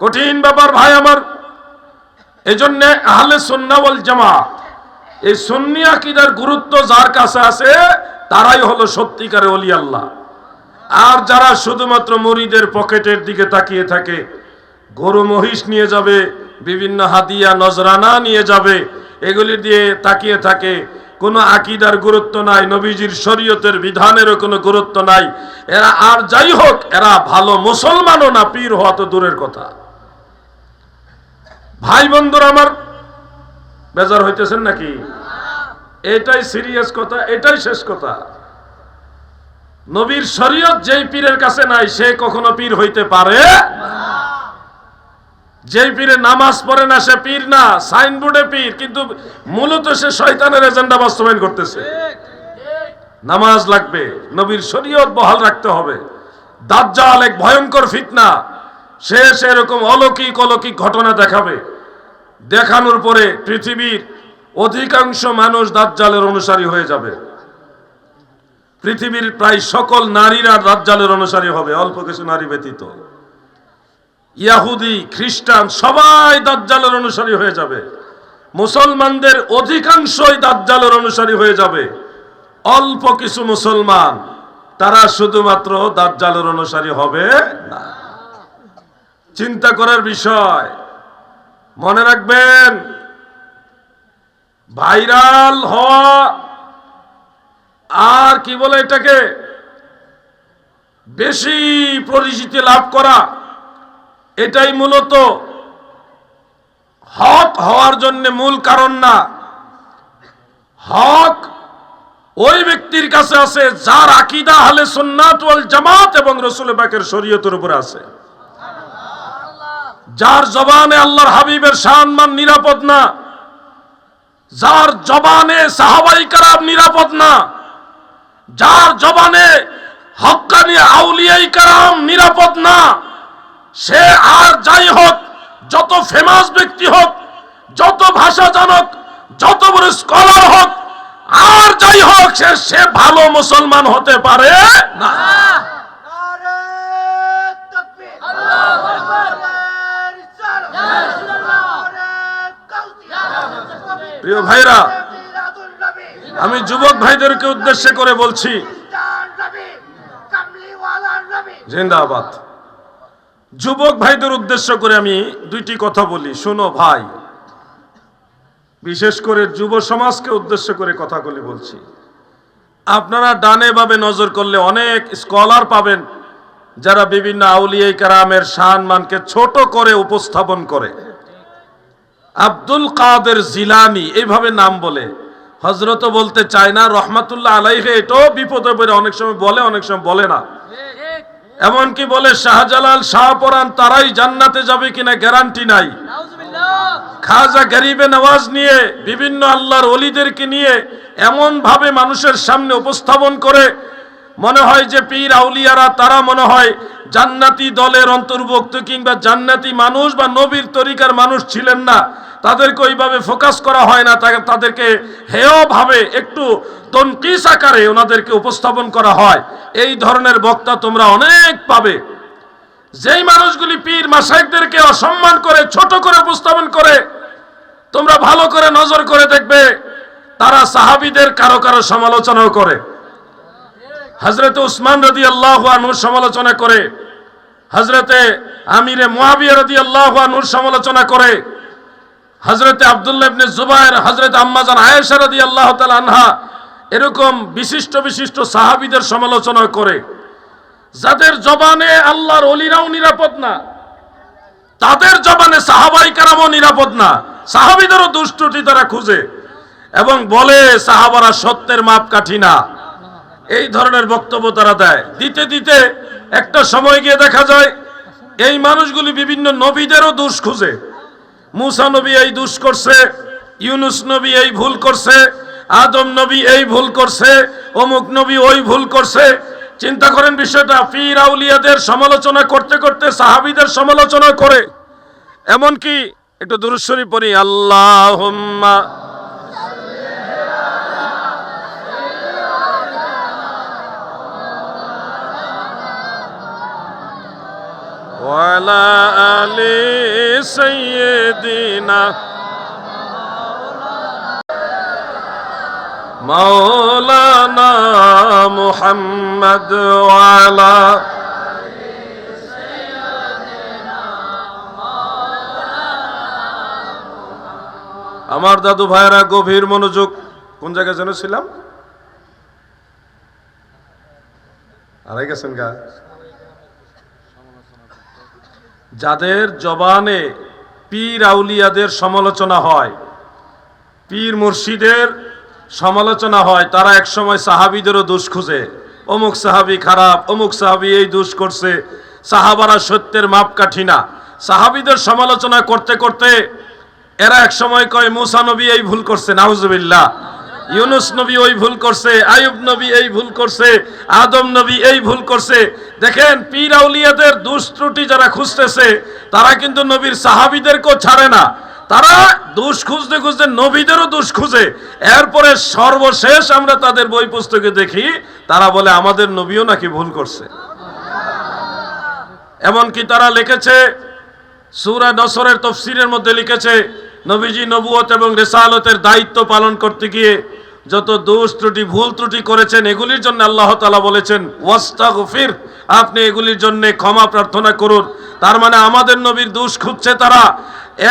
কঠিন ব্যাপার ভাই আমার। এই জন্য আহলে সুন্না ওয়াল জামাত, এই সুন্নি আকিদার গুরুত্ব যার কাছে আছে, তারাই হলো সত্যিকারে অলি আল্লাহ। আর যারা শুধুমাত্র মরিদের পকেটের দিকে তাকিয়ে থাকে, গরু মহিষ নিয়ে যাবে, বিভিন্ন হাদিয়া, নজরানা নিয়ে যাবে, এগুলি দিয়ে তাকিয়ে থাকে, কোনো আকিদার গুরুত্ব নাই, নবীজির শরীয়তের বিধানেরও কোনো গুরুত্ব নাই। এরা আর যাই হোক, এরা ভালো মুসলমানও না, পীর হওয়া তো দূরের কথা। ভাই বন্ধুরা আমার, বেজার হইতেছেন নাকি? এটাই সিরিয়াস কথা, এটাই শেষ কথা। নবীর শরীয়ত যেই পীরের কাছে নাই, সে কখনো পীর হইতে পারে? যেই পীরে নামাজ পড়ে না, সে পীর না, সাইনবোর্ডে পীর, কিন্তু মূলত সে শয়তানের এজেন্ডা বাস্তবায়ন করতেছে। নামাজ লাগবে, নবীর শরীয়ত বহাল রাখতে হবে। দাজ্জাল এক ভয়ঙ্কর ফিতনা, সে সেরকম অলৌকিক অলৌকিক ঘটনা দেখাবে। দেখানোর পরে পৃথিবীর অধিকাংশ মানুষ দাজ্জালের অনুসারী হয়ে যাবে। পৃথিবীর প্রায় সকল নারীরা দাজ্জালের অনুসারী হবে, অল্প কিছু নারী ব্যতীত। ইয়াহুদি, খ্রিস্টান সবাই দাজ্জালের অনুসারী হয়ে যাবে। মুসলমানদের অধিকাংশই দাজ্জালের অনুসারী হয়ে যাবে। অল্প কিছু মুসলমান, তারা শুধুমাত্র দাজ্জালের অনুসারী হবে না। চিন্তা করার বিষয় মনে রাখবেন, ভাইরাল হওয়া আর কি বলে এটাকে, বেশি পরিচিতি লাভ করা, এটাই মূলত হক হওয়ার জন্য মূল কারণ না। হক ওই ব্যক্তির কাছে আছে যার আকিদা হলে সুন্নাত ওয়াল জামাত এবং রসুল বাকের শরীয়তের উপর আছে। যার জবানে আল্লাহর হাবিবের সম্মান নিরাপদ না, যার জবানে সাহাবাই কারাম নিরাপদ না, যার জবানে হক্কানি আউলিয়াই কারাম নিরাপদ না, সে আর যাই হোক, যত ফেমাস ব্যক্তি হোক, যত ভাষা জানক, যত বড় স্কলার হোক, আর যাই হোক সে ভালো মুসলমান হতে পারে না নারে তাকবীর আল্লাহু আকবার নারে কাউতি প্রিয় ভাইরা, আমি যুবক ভাইদেরকে উদ্দেশ্য করে বলছি, জিন্দাবাদ। যুবক ভাইদের উদ্দেশ্য করে আমি দুইটি কথা বলি। শোনো ভাই, বিশেষ করে যুব সমাজকে উদ্দেশ্য করে কথাগুলি বলছি। আপনারা ডানে ভাবে নজর করলে অনেক স্কলার পাবেন যারা বিভিন্ন আউলিয়াই কারামের সম্মানকে ছোট করে উপস্থাপন করে। আব্দুল কাদের জিলানি এইভাবে নাম বলে। হজরত বলতে চায় না, রহমাতুল্লাহ আলাইহে, এটাও বিপদে পড়ে, অনেক সময় বলে, অনেক সময় বলে না। এমনকি বলে, শাহজালাল শাহপরান তারাই জান্নাতে যাবে কিনা গ্যারান্টি নাই। খাজা গরিবে নওয়াজ নিয়ে, বিভিন্ন আল্লাহর অলিদেরকে নিয়ে এমন ভাবে মানুষের সামনে উপস্থাপন করে মনে হয় যে পীর আউলিয়ারা, তারা মনে হয় জান্নাতি দলের অন্তর্ভুক্ত কিংবা জান্নাতি মানুষ বা নবীর তরিকার মানুষ ছিলেন না। তাদেরকে ওইভাবে ফোকাস করা হয় না তাদেরকে হেয় ভাবে একটু তনকিস আকারে ওনাদেরকে উপস্থাপন করা হয়। এই ধরনের বক্তা তোমরা অনেক পাবে। যেই মানুষগুলি পীর মাসাইকদেরকে অসম্মান করে, ছোট করে উপস্থাপন করে, তোমরা ভালো করে নজর করে দেখবে, তারা সাহাবিদের কারও কারও সমালোচনাও করে। হজরত উসমান রদি আল্লাহ আনুর সমালোচনা করে হজরতে আমিরে মুয়াবিয়া রদি আল্লাহ আনুর সমালোচনা করে হজরতে আবদুল্লাহ ইবনে জুবাইর হজরত আম্মাজান আয়েশা রদি আল্লাহ আনহা এরকম বিশিষ্ট বিশিষ্ট সাহাবিদের সমালোচনা করে। যাদের জবানে আল্লাহর অলিরাও নিরাপদ না, তাদের জবানে সাহাবাই কারামও নিরাপদ না, সাহাবিদেরও দুষ্টুটি তারা খুঁজে এবং বলে, সাহাবারা সত্যের মাপকাঠি না। এই ধরনের বক্তব্য তারা দেয়। দিতে দিতে একটা সময় গিয়ে দেখা যায়, এই মানুষগুলি বিভিন্ন নবীদেরও দোষ খুঁজে। মুসা নবী এই দোষ করছে, ইউনুস নবী এই ভুল করছে, আদম নবী এই ভুল করছে, অমুক নবী ওই ভুল করছে। চিন্তা করেন বিষয়টা, পীর আউলিয়াদের সমালোচনা করতে করতে, সাহাবিদের সমালোচনা করে। এমনকি একটু দুরুশ্বরী পড়ি আল্লাহ وعلى آل سيدنا مولانا محمد وعلى আমার দাদু ভাইরা গভীর মনোযোগ কোন জায়গায় যেন ছিলাম হারাই গেছেন গা যাদের জবানে পীর আউলিয়াদের সমালোচনা হয়, পীর মুর্শিদের সমালোচনা হয়, তারা একসময় সাহাবিদেরও দোষ খুঁজে। অমুক সাহাবি খারাপ, অমুক সাহাবি এই দোষ করছে। সাহাবারা সত্যের মাপকাঠি না। সাহাবিদের সমালোচনা করতে করতে এরা এক সময় কয়, মুসা নবী এই ভুল করছে নাউজুবিল্লাহ। ইউনুস নবী ওই ভুল করছে আয়ুব নবী এই ভুল করছে, আদম নবী এই ভুল করছে। দেখেন, পীর আউলিয়াদের দুষ্ত্রুটি যারা খুঁজতেছে, তারা কিন্তু নবীর সাহাবিদেরকেও ছাড়ে না। তারা দোষ খুঁজতে খুঁজতে নবীদেরও দোষ খুঁজে। এরপরে সর্বশেষ আমরা তাদের বই পুস্তকে দেখি, তারা বলে, আমাদের নবীও নাকি ভুল করছে। এমনকি তারা লিখেছে, সুরা নসরের তফসিরের মধ্যে লিখেছে, নবীজি নবুয়ত এবং রেসালতের দায়িত্ব পালন করতে গিয়ে যত দোষ ত্রুটি, ভুল ত্রুটি করেছেন, এগুলির জন্য আল্লাহ তালা বলেছেন, ওয়াস্তাগফির আপনি এগুলির জন্য ক্ষমা প্রার্থনা করুন। তার মানে আমাদের নবীর দোষ খুঁজছে তারা।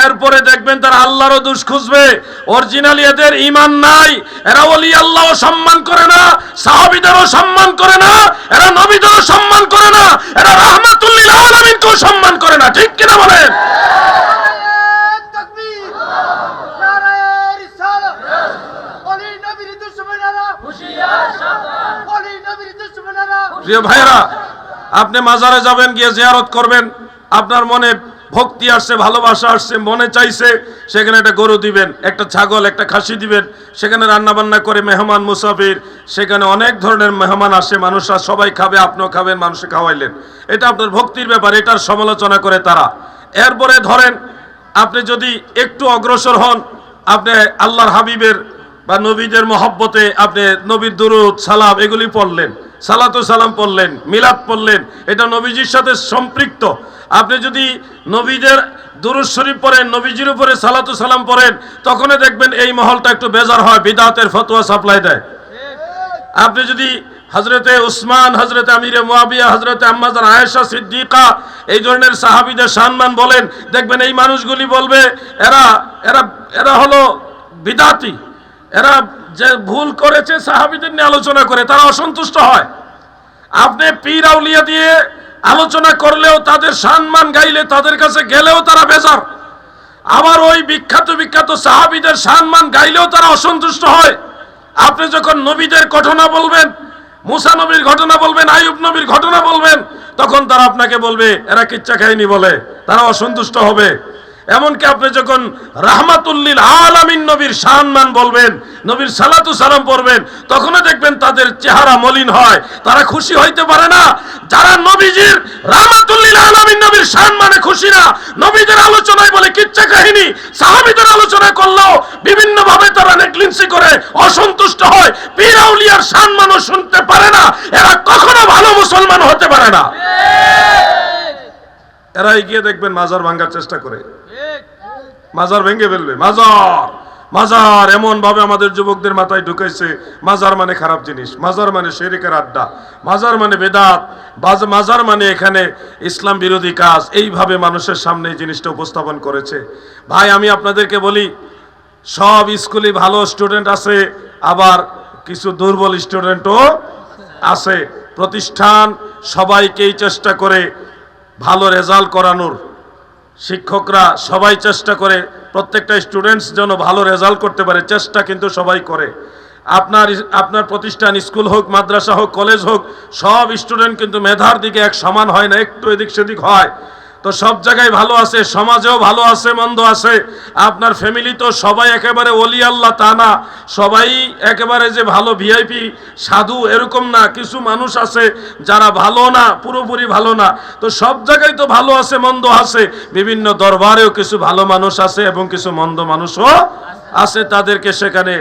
এরপরে দেখবেন তারা আল্লাহরও দোষ খুঁজবে। অরিজিনালি এদের ইমান নাই। এরা বলি আল্লাহ সম্মান করে না, সাহাবিদেরও সম্মান করে না, এরা নবীদেরও সম্মান করে না, এরা রাহমাতুল্লিল আলামিনকেও সম্মান করে না। ঠিক কিনা বলেন? প্রিয় ভাইরা আপনি মাজারে যাবেন, গিয়ে জিয়ারত করবেন। আপনার মনে ভক্তি আসছে, ভালোবাসা আসছে, মনে চাইছে, সেখানে একটা গরু দিবেন, একটা ছাগল, একটা খাসি দিবেন, সেখানে রান্না বান্না করে মেহমান, মুসাফির, সেখানে অনেক ধরনের মেহমান আসে, মানুষরা সবাই খাবে, আপনিও খাবেন মানুষে খাওয়াইলেন। এটা আপনার ভক্তির ব্যাপার, এটার সমালোচনা করে তারা। এরপরে ধরেন, আপনি যদি একটু অগ্রসর হন, আপনি আল্লাহর হাবিবের বা নবীদের মহব্বতে আপনি নবীর দুরুদ, সালাম, এগুলি পড়লেন। সালাতু সালাম পড়লেন, মিলাদ পড়লেন, এটা নবীজির সাথে সম্পৃক্ত। আপনি যদি নবীদের শরীফ পড়েন, নবীজির উপরে সালাতু সালাম পড়েন, তখনই দেখবেন এই মহলটা একটু বেজার হয়, বিদাতের ফতোয়া সাপ্লাই দেয়। আপনি যদি হজরতে উসমান হজরতে আমিরে মুয়াবিয়া হজরতে আম্মাজান আয়েশা, সিদ্দিকা, এই ধরনের সাহাবিদের সম্মান বলেন, দেখবেন এই মানুষগুলি বলবে, এরা এরা এরা হলো বিদাতি, এরা যে ভুল করেছে সাহাবিদের নিয়ে আলোচনা করে, তারা অসন্তুষ্ট হয়। আপনি পীর আউলিয়া দিয়ে আলোচনা করলেও তাদের সম্মান গাইলে তাদের কাছে গেলেও তারা বেজার। আবার ওই বিখ্যাত বিখ্যাত সাহাবিদের সম্মান গাইলেও তারা অসন্তুষ্ট হয়। আপনি যখন নবীদের ঘটনা বলবেন, মুসা নবীর ঘটনা বলবেন আয়ুব নবীর ঘটনা বলবেন, তখন তারা আপনাকে বলবে, এরা কিচ্ছা খায়নি বলে। তারা অসন্তুষ্ট হবে। এমনকি আপনি যখন রাহমাতুল্লিল আলামিন নবীর সম্মান বলবেন নবীর সালাতু সালাম পড়বেন তখনও দেখবেন তাদের চেহারা মলিন হয় তারা খুশি হইতে পারে না। যারা নবীজির রাহমাতুল্লিল আলামিন নবীর সম্মানে খুশি না নবীদের আলোচনায় বলে কিচ্ছা কাহিনী সাহাবীদের আলোচনা করলেও বিভিন্ন ভাবে তারা নেগলিন্সি করে অসন্তুষ্ট হয়। পীর আউলিয়ার সম্মানও শুনতে পারে না এরা কখনো ভালো মুসলমান হতে পারে না। এরা এগিয়ে দেখবেন মাজার ভাঙার চেষ্টা করে। মাজার ভেঙে ফেলবে মাজার। মাজার এমন ভাবে আমাদের যুবকদের মাথায় ঢুকেছে, মাজার মানে খারাপ জিনিস, মাজার মানে শেরিকের আড্ডা, মাজার মানে বেদাত মাজার মানে এখানে ইসলাম বিরোধী কাজ, এইভাবে মানুষের সামনে এই জিনিসটা উপস্থাপন করেছে। ভাই, আমি আপনাদেরকে বলি, সব স্কুলে ভালো স্টুডেন্ট আছে, আবার কিছু দুর্বল স্টুডেন্টও আছে। প্রতিষ্ঠান সবাইকেই চেষ্টা করে ভালো রেজাল্ট করানোর। শিক্ষকরা সবাই চেষ্টা করে, প্রত্যেকটা স্টুডেন্টস যেন ভালো রেজাল্ট করতে পারে, চেষ্টা কিন্তু সবাই করে। আপনার আপনার প্রতিষ্ঠান স্কুল হোক, মাদ্রাসা হোক কলেজ হোক, সব স্টুডেন্ট কিন্তু মেধার দিকে এক সমান হয় না, একটু এদিক সেদিক হয়। তো সব জায়গায় ভালো আছে, সমাজেও ভালো আছে, মন্দ আছে। আপনার ফ্যামিলি তো সবাই একেবারে অলি আল্লাহ তা না। সবাই একেবারে যে ভালো ভিআইপি সাধু এরকম না, কিছু মানুষ আছে যারা ভালো না, পুরোপুরি ভালো না। তো সব জায়গায় তো ভালো আছে, মন্দ আছে। বিভিন্ন দরবারেও কিছু ভালো মানুষ আছে এবং কিছু মন্দ মানুষও আছে তাদেরকে সেখানে।